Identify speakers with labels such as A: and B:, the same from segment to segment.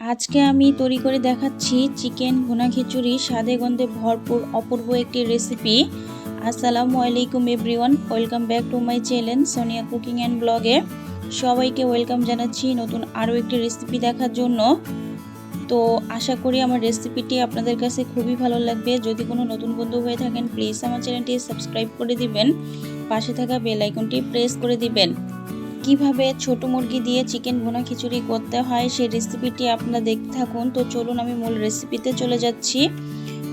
A: আজকে আমি তৈরি করে দেখাচ্ছি চিকেন ভুনা খিচুড়ি, স্বাদে গন্ধে ভরপুর অপূর্ব একটি রেসিপি আসসালামু আলাইকুম everyone welcome back to my channel Sonia cooking and ব্লগে সবাইকে ওয়েলকাম জানাচ্ছি নতুন আরও একটি রেসিপি দেখার জন্য। তো আশা করি আমার রেসিপিটি আপনাদের কাছে খুবই ভালো লাগবে। যদি কোনো নতুন বন্ধু হয়ে থাকেন প্লিজ আমার চ্যানেলটি সাবস্ক্রাইব করে দিবেন। পাশে থাকা বেল আইকনটি প্রেস করে দিবেন। কীভাবে ছোট মুরগি দিয়ে চিকেন ভুনা খিচুড়ি করতে হয় সেই রেসিপিটি আপনারা দেখতে থাকুন। তো চলুন আমি মূল রেসিপিতে চলে যাচ্ছি।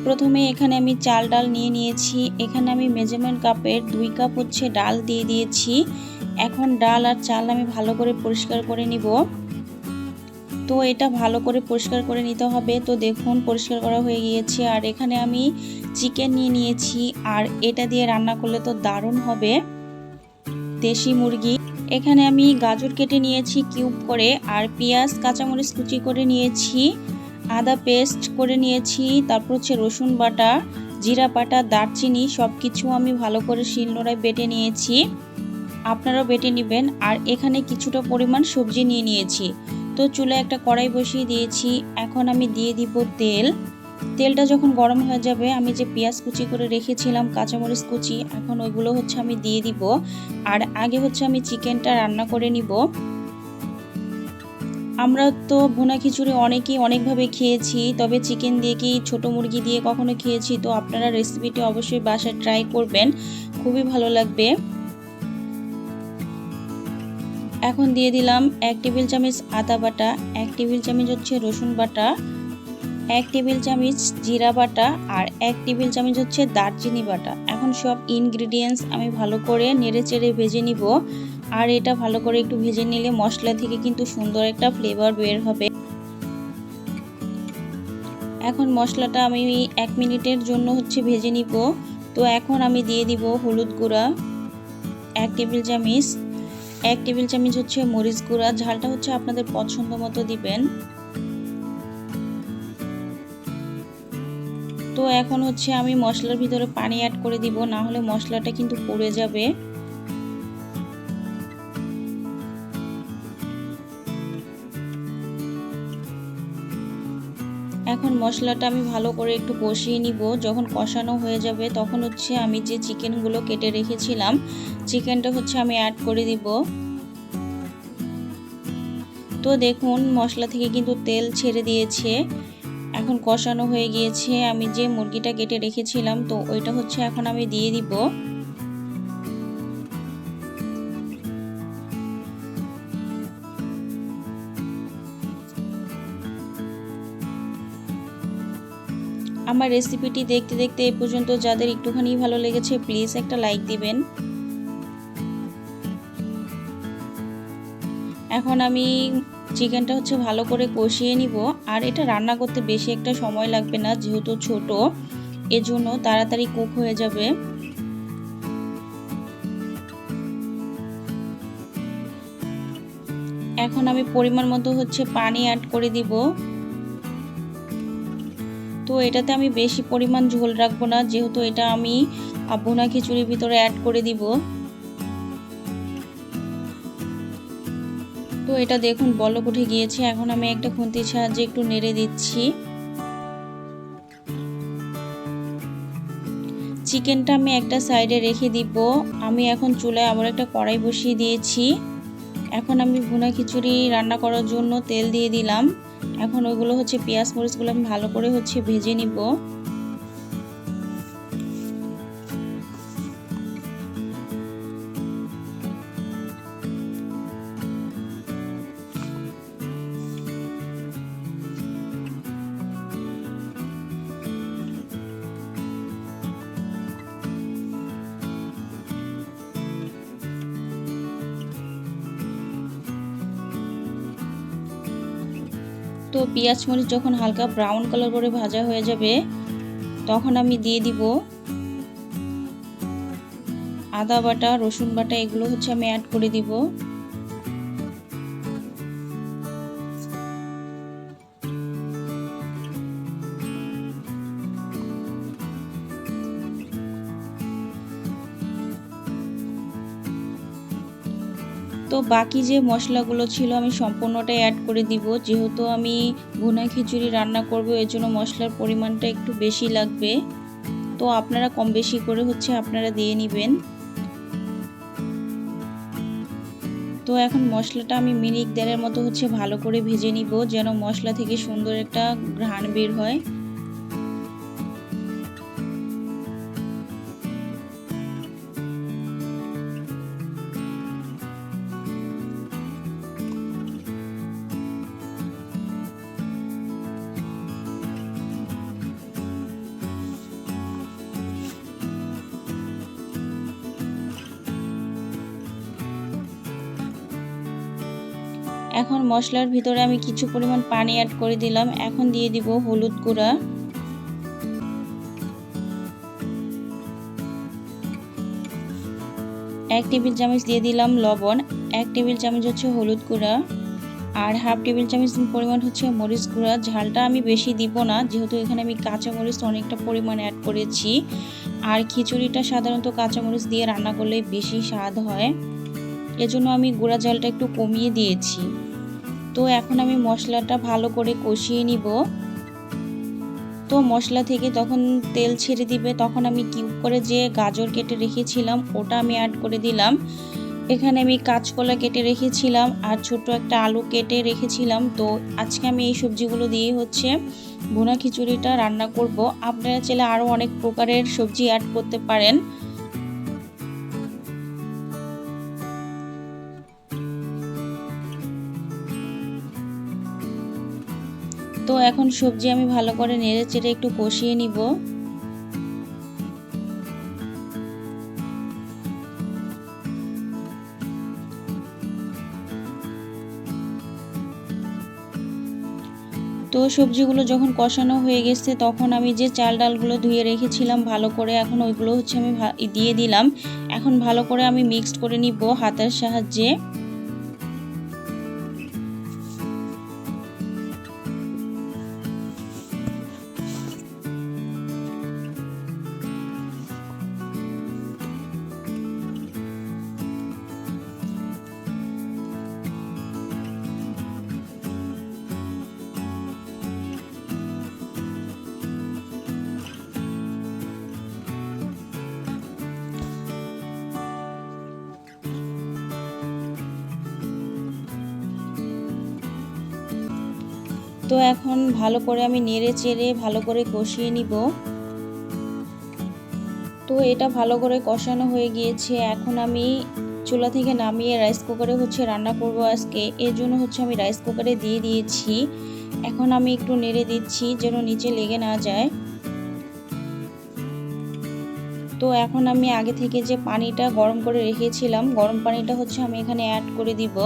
A: প্রথমে এখানে আমি চাল, ডাল নিয়ে নিয়েছি। এখানে আমি মেজারমেন্ট কাপের দুই কাপ হচ্ছে ডাল দিয়ে দিয়েছি। এখন ডাল আর চাল আমি ভালো করে পরিষ্কার করে নিব। তো এটা ভালো করে পরিষ্কার করে নিতে হবে। তো দেখুন, পরিষ্কার করা হয়ে গিয়েছে। আর এখানে আমি চিকেন নিয়ে নিয়েছি। আর এটা দিয়ে রান্না করলে তো দারুণ হবে। দেশি মুরগি। এখানে আমি গাজর কেটে নিয়েছি কিউব করে, আর পেঁয়াজ, কাঁচামরিচ কুচি করে নিয়েছি, আদা পেস্ট করে নিয়েছি, তারপর হচ্ছে রসুন বাটা, জিরা বাটা, দারচিনি সব কিছু আমি ভালো করে শিলনোড়ায় বেটে নিয়েছি। আপনারাও বেটে নেবেন। আর এখানে কিছুটা পরিমাণ সবজি নিয়ে নিয়েছি। তো চুলে একটা কড়াই বসিয়ে দিয়েছি। এখন আমি দিয়ে দিব তেল। তেলটা যখন গরম হয়ে যাবে, আমি যে পেঁয়াজ কুচি করে রেখেছিলাম, কাঁচামরিচ কুচি, এখন ওইগুলো হচ্ছে আমি দিয়ে দিব। আর আগে হচ্ছে আমি চিকেনটা রান্না করে নিব। আমরা তো ভুনা খিচুড়ি অনেকেই অনেকভাবে খেয়েছি, তবে চিকেন দিয়ে কি ছোটো মুরগি দিয়ে কখনো খেয়েছি? তো আপনারা রেসিপিটি অবশ্যই বাসায় ট্রাই করবেন, খুবই ভালো লাগবে। এখন দিয়ে দিলাম এক টেবিল চামচ আদা বাটা, এক টেবিল চামচ হচ্ছে রসুন বাটা এক টেবিল চামচ জিরা বাটা আর এক টেবিল চামচ হচ্ছে দারচিনি বাটা। এখন সব ইনগ্রিডিয়েন্টস আমি ভালো করে নেড়ে চেড়ে ভেজে নিব। আর এটা ভালো করে একটু ভেজে নিলে মশলা থেকে কিন্তু সুন্দর একটা ফ্লেভার বের হবে। এখন মশলাটা আমি এক মিনিটের জন্য হচ্ছে ভেজে নিব। তো এখন আমি দিয়ে দিব হলুদ গুঁড়া, এক টেবিল চামচ। এক টেবিল চামচ হচ্ছে মরিচ গুঁড়া, ঝালটা হচ্ছে আপনাদের পছন্দ মতো দিবেন। তো এখন হচ্ছে আমি মশলার ভিতরে পানি অ্যাড করে দিব, না হলে মশলাটা কিন্তু পড়ে যাবে। এখন মশলাটা আমি ভালো করে একটু কষিয়ে নিব। যখন কষানো হয়ে যাবে, তখন হচ্ছে আমি যে চিকেনগুলো কেটে রেখেছিলাম, চিকেনটা হচ্ছে আমি অ্যাড করে দিব। তো দেখুন, মশলা থেকে কিন্তু তেল ছেড়ে দিয়েছে। এখন কষানো হয়ে গিয়েছে। আমি যে মুরগিটা কেটে রেখেছিলাম, তো ওইটা হচ্ছে এখন আমি দিয়ে দিব। আমার রেসিপিটি দেখতে দেখতে এ পর্যন্ত যাদের একটুখানি ভালো লেগেছে, প্লিজ একটা লাইক দিবেন। এখন আমি চিকেনটা হচ্ছে ভালো করে কষিয়ে নিব। আর এটা রান্না করতে বেশি একটা সময় লাগবে না, যেহেতু ছোট, এজন্য তাড়াতাড়ি কুক হয়ে যাবে। এখন আমি পরিমাণ মতো হচ্ছে পানি অ্যাড করে দিব। তো এটাতে আমি বেশি পরিমাণ ঝোল রাখব না, যেহেতু এটা আমি বোনা খিচুড়ির ভিতরে অ্যাড করে দিব। তো এটা দেখুন, বলক উঠে গিয়েছে। এখন আমি একটা খুন্তির সাহায্যে একটু নেড়ে দিচ্ছি। চিকেনটা আমি একটা সাইডে রেখে দিব। আমি এখন চুলায় আবার একটা কড়াই বসিয়ে দিয়েছি। এখন আমি ভুনা খিচুড়ি রান্না করার জন্য তেল দিয়ে দিলাম। এখন ওইগুলো হচ্ছে পেঁয়াজ মরিচগুলো আমি ভালো করে হচ্ছে ভেজে নিব। পেঁয়াজ মরিচ যখন হালকা ব্রাউন কালার করে ভাজা হয়ে যাবে, তখন আমি দিয়ে দিব আদা বাটা, রসুন বাটা, এগুলো হচ্ছে আমি অ্যাড করে দিব। তো বাকি যে মশলাগুলো ছিল আমি সম্পূর্ণটাই অ্যাড করে দিব। যেহেতু আমি ভুনা খিচুড়ি রান্না করব, এর জন্য মশলার পরিমাণটা একটু বেশি লাগবে। তো আপনারা কম বেশি করে হচ্ছে আপনারা দিয়ে নেবেন। তো এখন মশলাটা আমি মিনিট দেড়ের মতো হচ্ছে ভালো করে ভেজে নিব, যেন মশলা থেকে সুন্দর একটা ঘ্রাণ বের হয়। এখন মশলার ভিতরে আমি কিছু পরিমাণ পানি অ্যাড করে দিলাম। এখন দিয়ে দিব হলুদ গুঁড়া। এক টেবিল চামচ দিয়ে দিলাম লবণ, এক টেবিল চামচ হচ্ছে হলুদ গুঁড়া আর হাফ টেবিল চামচ পরিমাণ হচ্ছে মরিচ গুঁড়া। ঝালটা আমি বেশি দিব না, যেহেতু এখানে আমি কাঁচা মরিচ অনেকটা পরিমাণ অ্যাড করেছি। আর খিচুড়িটা সাধারণত কাঁচা মরিচ দিয়ে রান্না করলে বেশি স্বাদ হয়। এজন্য আমি গুঁড়া জলটা একটু কমিয়ে দিয়েছি। তো এখন আমি মশলাটা ভালো করে কষিয়ে নিব। তো মশলা থেকে তখন তেল ছেড়ে দিবে, তখন আমি কিউব করে যে গাজর কেটে রেখেছিলাম, ওটা আমি অ্যাড করে দিলাম। এখানে আমি কাঁচকলা কেটে রেখেছিলাম আর ছোট একটা আলু কেটে রেখেছিলাম। তো আজকে আমি এই সবজিগুলো দিয়ে হচ্ছে ভুনা খিচুড়িটা রান্না করব। আপনারা চাইলে আরও অনেক প্রকারের সবজি অ্যাড করতে পারেন। তো এখন সবজি আমি ভালো করে নেড়ে চেড়ে একটু কষিয়ে নিব। তো সবজিগুলো যখন কষানো হয়ে গেছে, তখন আমি যে চাল ডালগুলো ধুয়ে রেখেছিলাম ভালো করে, এখন ওইগুলো হচ্ছে আমি দিয়ে দিলাম। এখন ভালো করে আমি মিক্সড করে নিব হাতের সাহায্যে। তো এখন ভালো করে আমি নেড়ে চেড়ে ভালো করে কষিয়ে নিব। তো এটা ভালো করে কষানো হয়ে গিয়েছে। এখন আমি চুলা থেকে নামিয়ে রাইস কুকারে হচ্ছে রান্না করব আজকে। এর জন্য হচ্ছে আমি রাইস কুকারে দিয়ে দিয়েছি। এখন আমি একটু নেড়ে দিচ্ছি যেন নিচে লেগে না যায়। তো এখন আমি আগে থেকে যে পানিটা গরম করে রেখেছিলাম, গরম পানিটা হচ্ছে আমি এখানে অ্যাড করে দিব।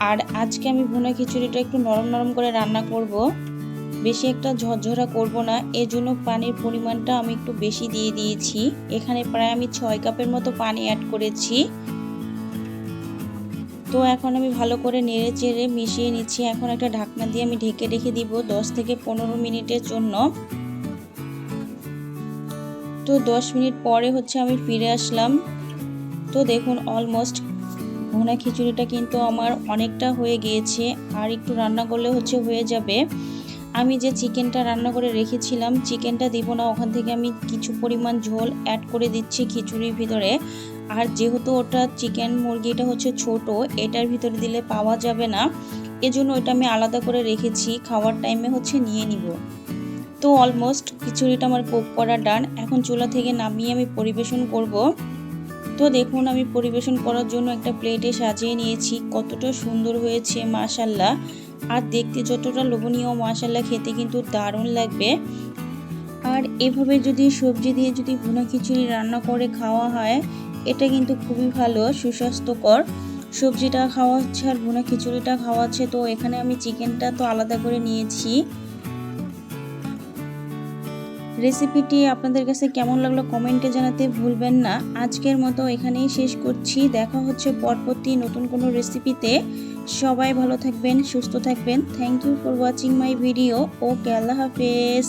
A: আর আজকে আমি ভুনা খিচুড়িটা একটু নরম নরম করে রান্না করব। বেশি একটা ঝরঝরা করব না এই জন্য পানির পরিমাণটা আমি একটু বেশি দিয়ে দিয়েছি। এখানে প্রায় আমি ছয় কাপের মতো পানি অ্যাড করেছি। তো এখন আমি ভালো করে নেড়ে চেড়ে মিশিয়ে নিচ্ছি। এখন একটা ঢাকনা দিয়ে আমি ঢেকে রেখে দিব দশ থেকে পনেরো মিনিটের জন্য। তো দশ মিনিট পরে হচ্ছে আমি ফিরে আসলাম। তো দেখুন অলমোস্ট ভুনা খিচুড়িটা কিন্তু আমার অনেকটা হয়ে গিয়েছে, আর একটু রান্না করলে হচ্ছে হয়ে যাবে। আমি যে চিকেনটা রান্না করে রেখেছিলাম, চিকেনটা দিব না, ওখান থেকে আমি কিছু পরিমাণ ঝোল অ্যাড করে দিচ্ছি খিচুড়ির ভিতরে। আর যেহেতু ওটা চিকেন মুরগিটা হচ্ছে ছোট, এটার ভিতরে দিলে পাওয়া যাবে না। এজন্য ওটা আমি আলাদা করে রেখেছি, খাওয়ার টাইমে হচ্ছে নিয়ে নিব। তো অলমোস্ট খিচুড়িটা আমার কোক করা ডান এখন চুলা থেকে নামিয়ে আমি পরিবেশন করব। তো দেখুন, আমি পরিবেশন করার জন্য একটা প্লেটে সাজিয়ে নিয়েছি। কতটা সুন্দর হয়েছে মাশাল্লাহ আর দেখতে যতটা লোভনীয় মাশাল্লাহ খেতে কিন্তু দারুণ লাগবে। আর এভাবে যদি সবজি দিয়ে যদি ভুনা খিচুড়ি রান্না করে খাওয়া হয়, এটা কিন্তু খুবই ভালো, সুস্বাস্থ্যকর। সবজিটা খাওয়া হচ্ছে আর ভুনা খিচুড়িটা খাওয়া হচ্ছে, তো এখানে আমি চিকেনটা তো আলাদা করে নিয়েছি। রেসিপিটি আপনাদের কাছে কেমন লাগল কমেন্টে জানাতে ভুলবেন না। আজকের মতো এখানেই শেষ করছি। দেখা হচ্ছে পরবর্তী নতুন কোনো রেসিপিতে সবাই ভালো থাকবেন, সুস্থ থাকবেন। Thank you for watching my video okay, আল্লাহ হাফেজ।